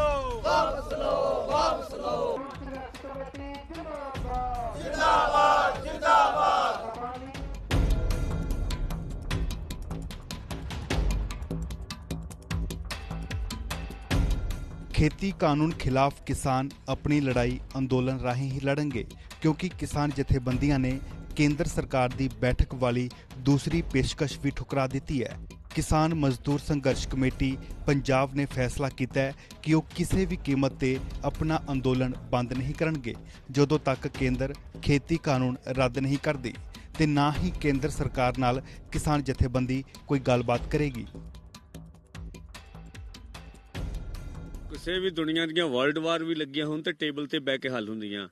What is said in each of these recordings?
ਲਓ ਵਾਪਸ ਲਓ ਵਾਪਸ ਲਓ ਖੇਤੀ ਕਾਨੂੰਨ ਖਿਲਾਫ ਕਿਸਾਨ ਆਪਣੀ ਲੜਾਈ ਅੰਦੋਲਨ ਰਾਹੀਂ ਹੀ ਲੜਨਗੇ, ਕਿਉਂਕਿ ਕਿਸਾਨ ਜਥੇਬੰਦੀਆਂ ਨੇ ਕੇਂਦਰ ਸਰਕਾਰ ਦੀ ਬੈਠਕ ਵਾਲੀ ਦੂਸਰੀ ਪੇਸ਼ਕਸ਼ ਵੀ ਠੁਕਰਾ ਦਿੱਤੀ ਹੈ। ਕਿਸਾਨ ਮਜ਼ਦੂਰ ਸੰਘਰਸ਼ ਕਮੇਟੀ ਪੰਜਾਬ ਨੇ ਫੈਸਲਾ ਕੀਤਾ ਹੈ ਕਿ ਉਹ ਕਿਸੇ ਵੀ ਕੀਮਤ ਤੇ ਆਪਣਾ ਅੰਦੋਲਨ ਬੰਦ ਨਹੀਂ ਕਰਨਗੇ, ਜਦੋਂ ਤੱਕ ਕੇਂਦਰ ਖੇਤੀ ਕਾਨੂੰਨ ਰੱਦ ਨਹੀਂ ਕਰਦੀ ਤੇ ਨਾ ਹੀ ਕੇਂਦਰ ਸਰਕਾਰ ਨਾਲ ਕਿਸਾਨ ਜਥੇਬੰਦੀ ਕੋਈ ਗੱਲਬਾਤ ਕਰੇਗੀ। ਕਿਸੇ ਵੀ ਦੁਨੀਆ ਦੀਆਂ ਵਰਲਡ ਵਾਰ ਵੀ ਲੱਗੀਆਂ ਹੋਣ ਤੇ ਟੇਬਲ ਤੇ ਬਹਿ ਕੇ ਹੱਲ ਹੁੰਦੀਆਂ।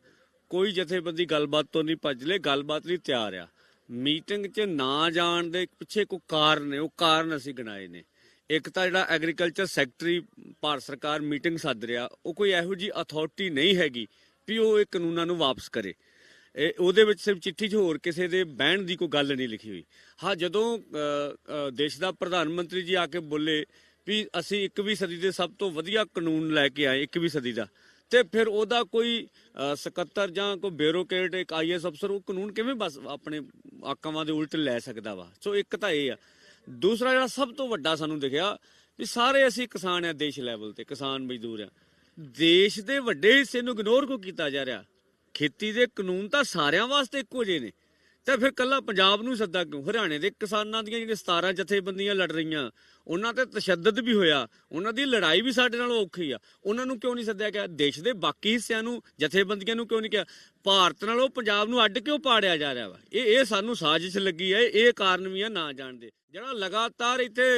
ਕੋਈ ਜਥੇਬੰਦੀ ਗੱਲਬਾਤ ਤੋਂ ਨਹੀਂ ਭੱਜ ਲੈ, ਗੱਲਬਾਤ ਲਈ ਤਿਆਰ ਆ। ਮੀਟਿੰਗ 'ਚ ਨਾ ਜਾਣ ਦੇ ਪਿੱਛੇ ਕੋਈ ਕਾਰਨ ਨੇ, ਉਹ ਕਾਰਨ ਅਸੀਂ ਗਿਣਾਏ ਨੇ। ਇੱਕ ਤਾਂ ਜਿਹੜਾ ਐਗਰੀਕਲਚਰ ਸੈਕਟਰੀ ਭਾਰਤ ਸਰਕਾਰ ਮੀਟਿੰਗ ਸੱਦ ਰਿਹਾ, ਉਹ ਕੋਈ ਇਹੋ ਜੀ ਅਥਾਰਟੀ ਨਹੀਂ ਹੈਗੀ ਵੀ ਉਹ ਇਹ ਕਾਨੂੰਨਾਂ ਨੂੰ ਵਾਪਸ ਕਰੇ। ਇਹ, ਉਹਦੇ ਵਿੱਚ ਸਿਰਫ ਚਿੱਠੀ 'ਚ ਹੋਰ ਕਿਸੇ ਦੇ ਬਹਿਣ ਦੀ ਕੋਈ ਗੱਲ ਨਹੀਂ ਲਿਖੀ ਹੋਈ। ਹਾਂ, ਜਦੋਂ ਦੇਸ਼ ਦਾ ਪ੍ਰਧਾਨ ਮੰਤਰੀ ਜੀ ਆ ਕੇ ਬੋਲੇ ਵੀ ਅਸੀਂ 21ਵੀਂ ਸਦੀ ਦੇ ਸਭ ਤੋਂ ਵਧੀਆ ਕਾਨੂੰਨ ਲੈ ਕੇ ਆਏ 21ਵੀਂ ਸਦੀ ਦਾ ਤੇ ਫਿਰ ਉਹਦਾ ਕੋਈ ਸਕੱਤਰ ਜਾਂ ਕੋਈ ਬਿਊਰੋਕ੍ਰੇਟ ਇੱਕ ਆਈਐਸ ਅਫਸਰ, ਉਹ ਕਾਨੂੰਨ ਕਿਵੇਂ ਬਸ ਆਪਣੇ ਆਕਾਵਾਂ ਦੇ ਉਲਟ ਲੈ ਸਕਦਾ ਵਾ? ਸੋ ਇੱਕ ਤਾਂ ਇਹ ਆ। ਦੂਸਰਾ ਜਿਹੜਾ ਸਭ ਤੋਂ ਵੱਡਾ ਸਾਨੂੰ ਦਿਖਿਆ ਵੀ ਸਾਰੇ ਅਸੀਂ ਕਿਸਾਨ ਆ ਦੇਸ਼ ਲੈਵਲ ਤੇ, ਕਿਸਾਨ ਮਜ਼ਦੂਰ ਆ। ਦੇਸ਼ ਦੇ ਵੱਡੇ ਹਿੱਸੇ ਨੂੰ ਇਗਨੋਰ ਕਿਉਂ ਕੀਤਾ ਜਾ ਰਿਹਾ? ਖੇਤੀ ਦੇ ਕਾਨੂੰਨ ਤਾਂ ਸਾਰਿਆਂ ਵਾਸਤੇ ਇੱਕੋ ਜਿਹੇ ਨੇ। ਤਾਂ ਫਿਰ ਕੱਲਾ ਪੰਜਾਬ ਨੂੰ ਸੱਦਾ ਕਿਉਂ? ਹਰਿਆਣੇ ਦੇ ਕਿਸਾਨਾਂ ਦੀਆਂ ਜਿਹੜੀਆਂ 17 ਜਥੇਬੰਦੀਆਂ ਲੜ ਰਹੀਆਂ, ਉਹਨਾਂ ਤੇ ਤਸ਼ੱਦਦ ਵੀ ਹੋਇਆ, ਉਹਨਾਂ ਦੀ ਲੜਾਈ ਵੀ ਸਾਡੇ ਨਾਲੋਂ ਔਖੀ ਆ। ਉਹਨਾਂ ਨੂੰ ਕਿਉਂ ਨਹੀਂ ਸੱਦਿਆ ਗਿਆ? ਦੇਸ਼ ਦੇ ਬਾਕੀ ਹਿੱਸਿਆਂ ਨੂੰ, ਜਥੇਬੰਦੀਆਂ ਨੂੰ ਕਿਉਂ ਨਹੀਂ ਕਿਹਾ? ਭਾਰਤ ਨਾਲੋਂ ਪੰਜਾਬ ਨੂੰ ਅੱਡ ਕਿਉਂ ਪਾੜਿਆ ਜਾ ਰਿਹਾ ਵਾ? ਇਹ ਇਹ ਸਾਨੂੰ ਸਾਜ਼ਿਸ਼ ਲੱਗੀ ਹੈ ਇਹ ਕਾਰਨ ਵੀ ਆ ਨਾ ਜਾਣਦੇ। ਜਿਹੜਾ ਲਗਾਤਾਰ ਇੱਥੇ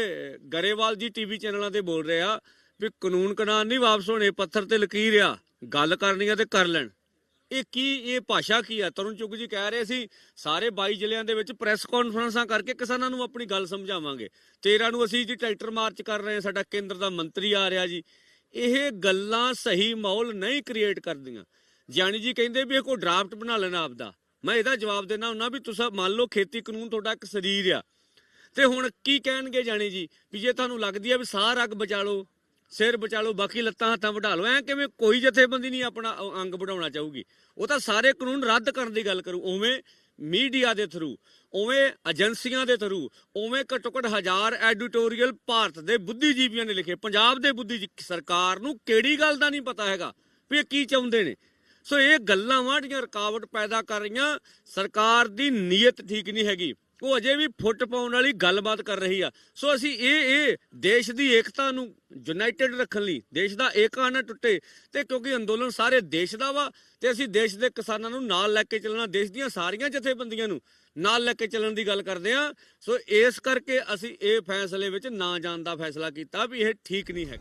ਗਰੇਵਾਲ ਜੀ ਟੀਵੀ ਚੈਨਲਾਂ ਤੇ ਬੋਲ ਰਿਹਾ ਵੀ ਕਾਨੂੰਨ ਕਨਾਨ ਨਹੀਂ ਵਾਪਸ ਹੋਣੇ, ਪੱਥਰ ਤੇ ਲਕੀਰ ਆ, ਗੱਲ ਕਰਨੀ ਆ ਤੇ ਕਰ ਲੈਣ। ਇਹ ਕੀ, ਇਹ ਭਾਸ਼ਾ ਕੀ ਹੈ ਤਰੁਣ ਚੁੱਗ ਜੀ ਕਹਿ ਰਹੇ ਸੀ, ਸਾਰੇ 22 ਜ਼ਿਲ੍ਹਿਆਂ ਦੇ ਵਿੱਚ ਪ੍ਰੈਸ ਕਾਨਫਰੰਸਾਂ ਕਰਕੇ ਕਿਸਾਨਾਂ ਨੂੰ ਆਪਣੀ ਗੱਲ ਸਮਝਾਵਾਂਗੇ। 13 ਨੂੰ ਅਸੀਂ ਜੀ ਟਰੈਕਟਰ ਮਾਰਚ ਕਰ ਰਹੇ ਹਾਂ, ਸਾਡਾ ਕੇਂਦਰ ਦਾ ਮੰਤਰੀ ਆ ਰਿਹਾ ਜੀ। ਇਹ ਗੱਲਾਂ ਸਹੀ ਮਾਹੌਲ ਨਹੀਂ ਕ੍ਰੀਏਟ ਕਰਦੀਆਂ। ਜਾਨੀ ਜੀ ਕਹਿੰਦੇ ਵੀ ਇਹ ਕੋਈ ਡਰਾਫਟ ਬਣਾ ਲੈਣਾ ਆਪਦਾ। ਮੈਂ ਇਹਦਾ ਜਵਾਬ ਦੇਣਾ ਹੁੰਦਾ ਵੀ ਤੁਸੀਂ ਮੰਨ ਲਓ ਖੇਤੀ ਕਾਨੂੰਨ ਤੁਹਾਡਾ ਇੱਕ ਸਰੀਰ ਆ। ਤੇ ਹੁਣ ਕੀ ਕਹਿਣਗੇ ਜਾਨੀ ਜੀ? ਵੀ ਜੇ ਤੁਹਾਨੂੰ ਲੱਗਦੀ ਆ ਵੀ ਸਾਰ ਅੱਗ ਬਚਾ ਲਓ ਸਿਰ ਬਚਾ ਲਓ, ਬਾਕੀ ਲੱਤਾਂ ਹੱਥਾਂ ਵਢਾ ਲਓ। ਐ ਕਿਵੇਂ ਕੋਈ ਜਥੇਬੰਦੀ ਨਹੀਂ ਆਪਣਾ ਅੰਗ ਵਧਾਉਣਾ ਚਾਹੂਗੀ। ਉਹ ਤਾਂ ਸਾਰੇ ਕਾਨੂੰਨ ਰੱਦ ਕਰਨ ਦੀ ਗੱਲ ਕਰੂ। ਉਵੇਂ ਮੀਡੀਆ ਦੇ ਥਰੂ, ਉਵੇਂ ਏਜੰਸੀਆਂ ਦੇ ਥਰੂ, ਉਵੇਂ ਘੱਟੋ ਘੱਟ ਹਜ਼ਾਰ ਐਡੀਟੋਰੀਅਲ ਭਾਰਤ ਦੇ ਬੁੱਧੀਜੀਵੀਆਂ ਨੇ ਲਿਖੇ। ਪੰਜਾਬ ਦੇ ਬੁੱਧੀ ਸਰਕਾਰ ਨੂੰ ਕਿਹੜੀ ਗੱਲ ਦਾ ਨਹੀਂ ਪਤਾ ਹੈਗਾ ਵੀ ਇਹ ਕੀ ਚਾਹੁੰਦੇ ਨੇ। ਸੋ ਇਹ ਗੱਲਾਂ ਵਾਂ ਜਿਹੜੀਆਂ ਰੁਕਾਵਟ ਪੈਦਾ ਕਰ ਰਹੀਆਂ। ਸਰਕਾਰ ਦੀ ਨੀਅਤ ਠੀਕ ਨਹੀਂ ਹੈਗੀ। ਉਹ ਅਜੇ ਵੀ ਫੁੱਟ ਪਾਉਣ ਵਾਲੀ ਗੱਲਬਾਤ ਕਰ ਰਹੀ ਆ। ਸੋ ਅਸੀਂ ਇਹ ਇਹ ਦੇਸ਼ ਦੀ ਏਕਤਾ ਨੂੰ ਯੂਨਾਈਟਿਡ ਰੱਖਣ ਲਈ, ਦੇਸ਼ ਦਾ ਏਕਾ ਨਾ ਟੁੱਟੇ, ਤੇ ਕਿਉਂਕਿ ਅੰਦੋਲਨ ਸਾਰੇ ਦੇਸ਼ ਦਾ ਵਾ, ਤੇ ਅਸੀਂ ਦੇਸ਼ ਦੇ ਕਿਸਾਨਾਂ ਨੂੰ ਨਾਲ ਲੈ ਕੇ ਚੱਲਣਾ, ਦੇਸ਼ ਦੀਆਂ ਸਾਰੀਆਂ ਜਥੇਬੰਦੀਆਂ ਨੂੰ ਨਾਲ ਲੈ ਕੇ ਚੱਲਣ ਦੀ ਗੱਲ ਕਰਦੇ ਆ। ਸੋ ਇਸ ਕਰਕੇ ਅਸੀਂ ਇਹ ਫੈਸਲੇ ਵਿੱਚ ਨਾ ਜਾਣ ਦਾ ਫੈਸਲਾ ਕੀਤਾ ਵੀ ਇਹ ਠੀਕ ਨਹੀਂ ਹੈ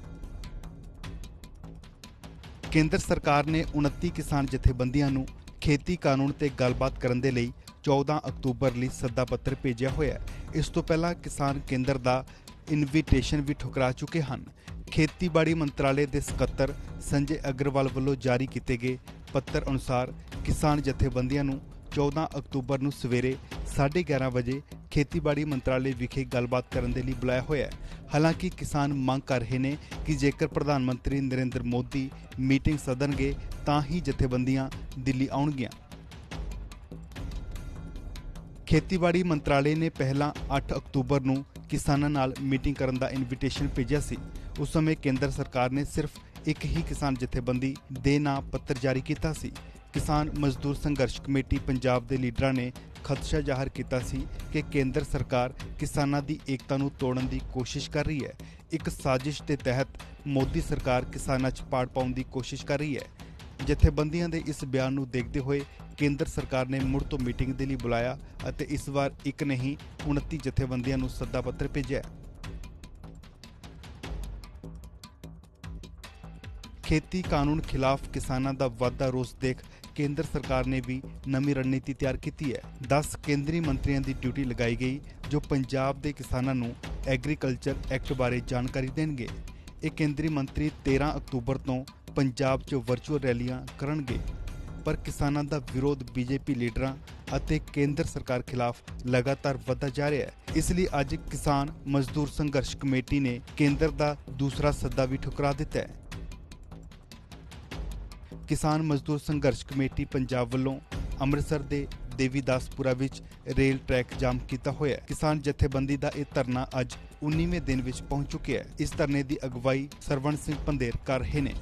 ਕੇਂਦਰ ਸਰਕਾਰ ਨੇ 29 ਕਿਸਾਨ ਜਥੇਬੰਦੀਆਂ ਨੂੰ ਖੇਤੀ ਕਾਨੂੰਨ ਤੇ ਗੱਲਬਾਤ ਕਰਨ ਦੇ ਲਈ 14 ਅਕਤੂਬਰ ਲਈ ਸੱਦਾ ਪੱਤਰ ਭੇਜਿਆ ਹੋਇਆ ਹੈ। ਇਸ ਤੋਂ ਪਹਿਲਾਂ ਕਿਸਾਨ ਕੇਂਦਰ ਦਾ ਇਨਵੀਟੇਸ਼ਨ ਵੀ ਠੁਕਰਾ ਚੁੱਕੇ ਹਨ। ਖੇਤੀਬਾੜੀ ਮੰਤਰਾਲੇ ਦੇ ਸਕੱਤਰ ਸੰਜੇ ਅਗਰਵਾਲ ਵੱਲੋਂ ਜਾਰੀ ਕੀਤੇ ਗਏ ਪੱਤਰ ਅਨੁਸਾਰ ਕਿਸਾਨ ਜਥੇਬੰਦੀਆਂ ਨੂੰ 14 ਅਕਤੂਬਰ ਨੂੰ ਸਵੇਰੇ 11:30 ਵਜੇ ਖੇਤੀਬਾੜੀ ਮੰਤਰਾਲੇ ਵਿਖੇ ਗੱਲਬਾਤ ਕਰਨ ਦੇ ਲਈ ਬੁਲਾਇਆ ਹੋਇਆ ਹੈ। ਹਾਲਾਂਕਿ ਕਿਸਾਨ ਮੰਗ ਕਰ ਰਹੇ ਨੇ ਕਿ ਜੇਕਰ ਪ੍ਰਧਾਨ ਮੰਤਰੀ ਨਰਿੰਦਰ ਮੋਦੀ ਮੀਟਿੰਗ ਸੱਦਣਗੇ ਤਾਂ ਹੀ ਜਥੇਬੰਦੀਆਂ ਦਿੱਲੀ ਆਉਣਗੀਆਂ। ਖੇਤੀਬਾੜੀ ਮੰਤਰਾਲੇ ਨੇ ਪਹਿਲਾਂ 8 ਅਕਤੂਬਰ ਨੂੰ ਕਿਸਾਨਾਂ ਨਾਲ ਮੀਟਿੰਗ ਕਰਨ ਦਾ ਇਨਵੀਟੇਸ਼ਨ ਭੇਜਿਆ ਸੀ। ਉਸ ਸਮੇਂ ਕੇਂਦਰ ਸਰਕਾਰ ਨੇ ਸਿਰਫ ਇੱਕ ਹੀ ਕਿਸਾਨ ਜਥੇਬੰਦੀ ਦੇ ਨਾਂ ਪੱਤਰ ਜਾਰੀ ਕੀਤਾ ਸੀ। ਕਿਸਾਨ ਮਜ਼ਦੂਰ ਸੰਘਰਸ਼ ਕਮੇਟੀ ਪੰਜਾਬ ਦੇ ਲੀਡਰਾਂ ਨੇ ਖਦਸ਼ਾ ਜ਼ਾਹਰ ਕੀਤਾ ਸੀ ਕਿ ਕੇਂਦਰ ਸਰਕਾਰ ਕਿਸਾਨਾਂ ਦੀ ਏਕਤਾ ਨੂੰ ਤੋੜਨ ਦੀ ਕੋਸ਼ਿਸ਼ ਕਰ ਰਹੀ ਹੈ। ਇੱਕ ਸਾਜ਼ਿਸ਼ ਦੇ ਤਹਿਤ ਮੋਦੀ ਸਰਕਾਰ ਕਿਸਾਨਾਂ 'ਚ ਪਾੜ ਪਾਉਣ ਦੀ ਕੋਸ਼ਿਸ਼ ਕਰ ਰਹੀ ਹੈ। ਜਥੇਬੰਦੀਆਂ ਦੇ ਇਸ ਬਿਆਨ ਨੂੰ ਦੇਖਦੇ ਹੋਏ ਕੇਂਦਰ ਸਰਕਾਰ ਨੇ ਮੁੜ ਤੋਂ ਮੀਟਿੰਗ ਦੇ ਲਈ ਬੁਲਾਇਆ ਅਤੇ ਇਸ ਵਾਰ ਇੱਕ ਨਹੀਂ 29 ਜਥੇਬੰਦੀਆਂ ਨੂੰ ਸੱਦਾ ਪੱਤਰ ਭੇਜਿਆ ਖੇਤੀ ਕਾਨੂੰਨ ਖਿਲਾਫ ਕਿਸਾਨਾਂ ਦਾ ਵਾਧਾ ਰੋਸ ਦੇਖ ਕੇਂਦਰ ਸਰਕਾਰ ਨੇ ਵੀ ਨਵੀਂ ਰਣਨੀਤੀ ਤਿਆਰ ਕੀਤੀ ਹੈ। 10 ਕੇਂਦਰੀ ਮੰਤਰੀਆਂ ਦੀ ਡਿਊਟੀ ਲਗਾਈ ਗਈ, ਜੋ ਪੰਜਾਬ ਦੇ ਕਿਸਾਨਾਂ ਨੂੰ ਐਗਰੀਕਲਚਰ ਐਕਟ ਬਾਰੇ ਜਾਣਕਾਰੀ ਦੇਣਗੇ। ਇਹ ਕੇਂਦਰੀ ਮੰਤਰੀ 13 ਅਕਤੂਬਰ ਤੋਂ ਪੰਜਾਬ 'ਚ ਵਰਚੁਅਲ ਰੈਲੀਆਂ ਕਰਨਗੇ, ਪਰ ਕਿਸਾਨਾਂ ਦਾ ਵਿਰੋਧ ਬੀਜੇਪੀ ਲੀਡਰਾਂ ਅਤੇ ਕੇਂਦਰ ਸਰਕਾਰ ਖਿਲਾਫ ਲਗਾਤਾਰ ਵਧਦਾ ਜਾ ਰਿਹਾ ਹੈ। ਇਸ ਲਈ ਅੱਜ ਕਿਸਾਨ ਮਜ਼ਦੂਰ ਸੰਘਰਸ਼ ਕਮੇਟੀ ਨੇ ਕੇਂਦਰ ਦਾ ਦੂਸਰਾ ਸੱਦਾ ਵੀ ਠੁਕਰਾ ਦਿੱਤਾ ਹੈ। ਕਿਸਾਨ ਮਜ਼ਦੂਰ ਸੰਘਰਸ਼ ਕਮੇਟੀ ਪੰਜਾਬ ਵੱਲੋਂ ਅੰਮ੍ਰਿਤਸਰ ਦੇ ਦੇਵੀਦਾਸਪੁਰਾ ਵਿੱਚ ਰੇਲ ਟਰੈਕ ਜਾਮ ਕੀਤਾ ਹੋਇਆ ਹੈ। ਕਿਸਾਨ ਜਥੇਬੰਦੀ ਦਾ ਇਹ ਧਰਨਾ ਅੱਜ 19ਵੇਂ ਦਿਨ ਵਿੱਚ ਪਹੁੰਚ ਚੁੱਕਿਆ ਹੈ। ਇਸ ਧਰਨੇ ਦੀ ਅਗਵਾਈ ਸਰਵਣ ਸਿੰਘ ਪੰਦੇਰ ਕਰ ਰਹੇ ਨੇ।